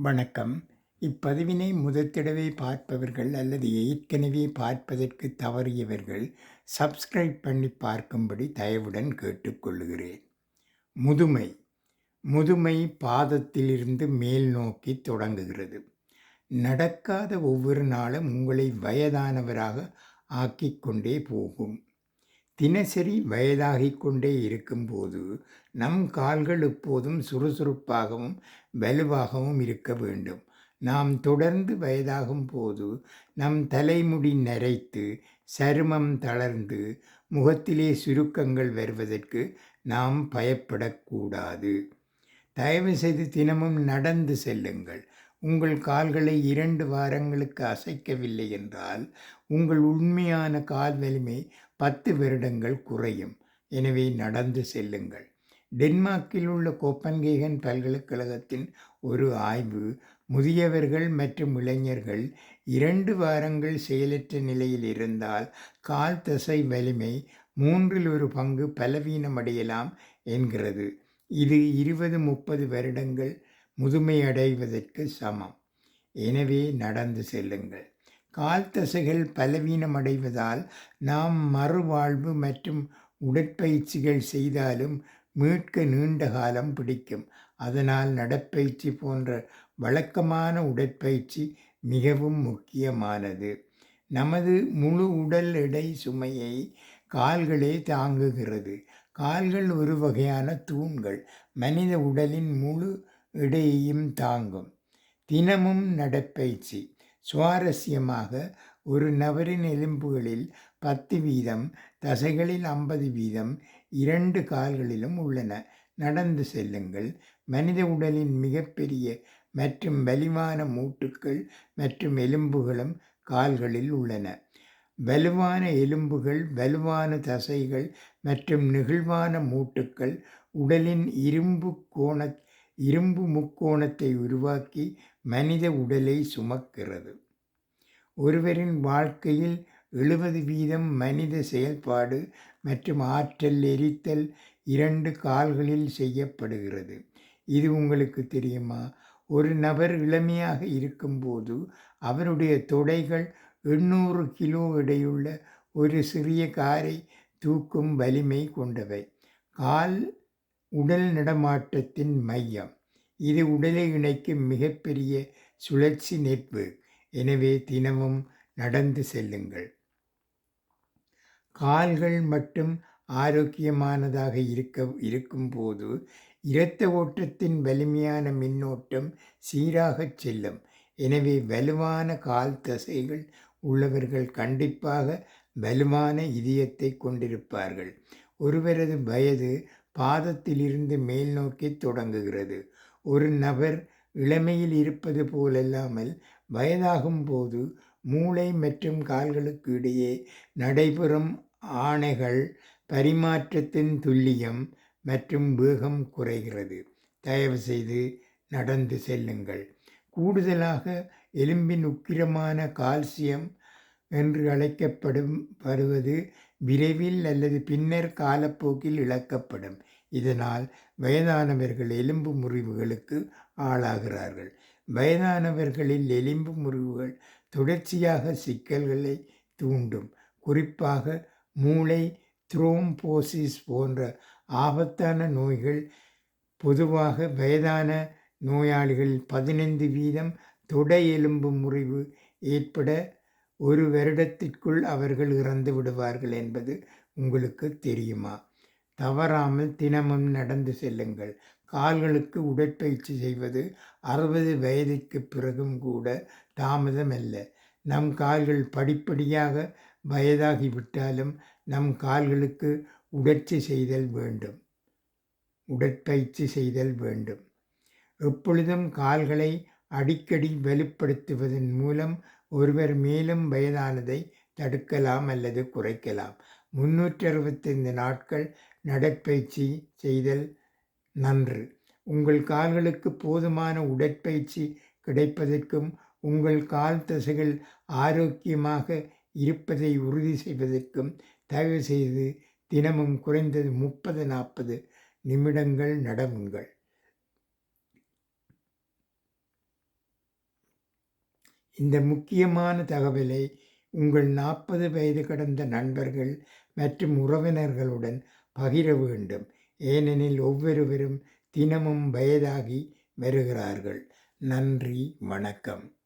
வணக்கம். இப்பதிவினை முதற்தடவை பார்ப்பவர்கள் அல்லது ஏற்கனவே பார்ப்பதற்கு தவறியவர்கள் சப்ஸ்கிரைப் பண்ணி பார்க்கும்படி தயவுடன் கேட்டுக்கொள்கிறேன் முதுமை. முதுமை பாதத்திலிருந்து மேல் நோக்கி தொடங்குகிறது. நடக்காத ஒவ்வொரு நாளும் உங்களை வயதானவராக ஆக்கிக் கொண்டே போகும். தினசரி வயதாகிக் கொண்டே இருக்கும்போது நம் கால்கள் எப்போதும் சுறுசுறுப்பாகவும் வலுவாகவும் இருக்க வேண்டும். நாம் தொடர்ந்து வயதாகும் போது நம் தலைமுடி நரைத்து சருமம் தளர்ந்து முகத்திலே சுருக்கங்கள் வருவதற்கு நாம் பயப்படக்கூடாது. தயவு செய்து தினமும் நடந்து செல்லுங்கள். உங்கள் கால்களை இரண்டு வாரங்களுக்கு அசைக்கவில்லை என்றால் உங்கள் உண்மையான கால் வலிமை பத்து வருடங்கள் குறையும். எனவே நடந்து செல்லுங்கள். டென்மார்க்கில் உள்ள கோப்பன்கேகன் பல்கலைக்கழகத்தின் ஒரு ஆய்வு முதியவர்கள் மற்றும் இளைஞர்கள் இரண்டு வாரங்கள் செயலற்ற நிலையில் இருந்தால் கால் தசை வலிமை மூன்றில் ஒரு பங்கு பலவீனமடையலாம் என்கிறது. இது இருபது முப்பது வருடங்கள் முதுமை அடைவதற்கு சமம். எனவே நடந்து செல்லுங்கள். கால் தசைகள் பலவீனமடைவதால் நாம் மறுவாழ்வு மற்றும் உடற்பயிற்சிகள் செய்தாலும் மீட்க நீண்ட காலம் பிடிக்கும். அதனால் நடப்பயிற்சி போன்ற வழக்கமான உடற்பயிற்சி மிகவும் முக்கியமானது. நமது முழு உடல் எடை சுமையை கால்களே தாங்குகிறது. கால்கள் ஒரு வகையான தூண்கள். மனித உடலின் முழு எடையையும் தாங்கும். தினமும் நடப்பயிற்சி. சுவாரஸ்யமாக ஒரு நபரின் எலும்புகளில் பத்து வீதம் தசைகளில் ஐம்பது வீதம் இரண்டு கால்களிலும் உள்ளன. நடந்து செல்லுங்கள். மனித உடலின் மிகப்பெரிய மற்றும் வலிவான மூட்டுக்கள் மற்றும் எலும்புகளும் கால்களில் உள்ளன. வலுவான எலும்புகள் வலுவான தசைகள் மற்றும் நெகிழ்வான மூட்டுக்கள் உடலின் இரும்பு கோண இரும்பு முக்கோணத்தை உருவாக்கி மனித உடலை சுமக்கிறது. ஒருவரின் வாழ்க்கையில் எழுபது வீதம் மனித செயல்பாடு மற்றும் ஆற்றல் எரித்தல் இரண்டு கால்களில் செய்யப்படுகிறது. இது உங்களுக்கு தெரியுமா? ஒரு நபர் இளமையாக இருக்கும்போது அவருடைய தொடைகள் எண்ணூறு கிலோ எடையுள்ள ஒரு சிறிய காரை தூக்கும் வலிமை கொண்டவை. கால் உடல் நடமாட்டத்தின் மையம். இது உடலை இணைக்கும் மிகப்பெரிய சுழற்சி நெட்வொர்க். எனவே தினமும் நடந்து செல்லுங்கள். கால்கள் மட்டும் ஆரோக்கியமானதாக இருக்க இருக்கும்போது இரத்த ஓட்டத்தின் வலிமையான மின்னோட்டம் சீராகச் செல்லும். எனவே வலுவான கால் தசைகள் உள்ளவர்கள் கண்டிப்பாக வலுவான இதயத்தை கொண்டிருப்பார்கள். ஒருவரது வயது பாதத்திலிருந்து மேல் நோக்கி தொடங்குகிறது. ஒரு நபர் இளமையில் இருப்பது போலல்லாமல் வயதாகும் போது மூளை மற்றும் கால்களுக்கு இடையே நடைபெறும் ஆணைகள் பரிமாற்றத்தின் துல்லியம் மற்றும் வேகம் குறைகிறது. தயவுசெய்து நடந்து செல்லுங்கள். கூடுதலாக எலும்பின் உக்கிரமான கால்சியம் என்று அழைக்கப்படும் வருவது விரைவில் அல்லது பின்னர் காலப்போக்கில் இழக்கப்படும். இதனால் வயதானவர்கள் எலும்பு முறிவுகளுக்கு ஆளாகிறார்கள். வயதானவர்களில் எலும்பு முறிவுகள் தொடர்ச்சியாக சிக்கல்களை தூண்டும். குறிப்பாக மூளை த்ரோம்போசிஸ் போன்ற ஆபத்தான நோய்கள் பொதுவாக வயதான நோயாளிகள் பதினைந்து வீதம் தொடை எலும்பு முறிவு ஏற்பட ஒரு வருடத்திற்குள் அவர்கள் இறந்து விடுவார்கள் என்பது உங்களுக்கு தெரியுமா? தவறாமல் தினமும் நடந்து செல்லுங்கள். கால்களுக்கு உடற்பயிற்சி செய்வது அறுபது வயதுக்கு பிறகும் கூட தாமதமல்ல. நம் கால்கள் படிப்படியாக வயதாகிவிட்டாலும் நம் கால்களுக்கு உடற்சி செய்தல் வேண்டும். உடற்பயிற்சி செய்தல் வேண்டும். எப்பொழுதும் கால்களை அடிக்கடி வலுப்படுத்துவதன் மூலம் ஒருவர் மேலும் வயதானதை தடுக்கலாம் அல்லது குறைக்கலாம். முன்னூற்றி அறுபத்தைந்து நாட்கள் நடைப்பயிற்சி செய்தல் நன்று. உங்கள் கால்களுக்கு போதுமான உடற்பயிற்சி கிடைப்பதற்கும் உங்கள் கால் தசைகள் ஆரோக்கியமாக இருப்பதை உறுதி செய்வதற்கும் தயவு செய்து தினமும் குறைந்தது முப்பது நாற்பது நிமிடங்கள் நடவுங்கள் இந்த முக்கியமான தகவலை உங்கள் நாற்பது வயது கடந்த நண்பர்கள் மற்றும் உறவினர்களுடன் பகிர வேண்டும் ஏனெனில் ஒவ்வொருவரும் தினமும் வயதாகி வருகிறார்கள். நன்றி வணக்கம்.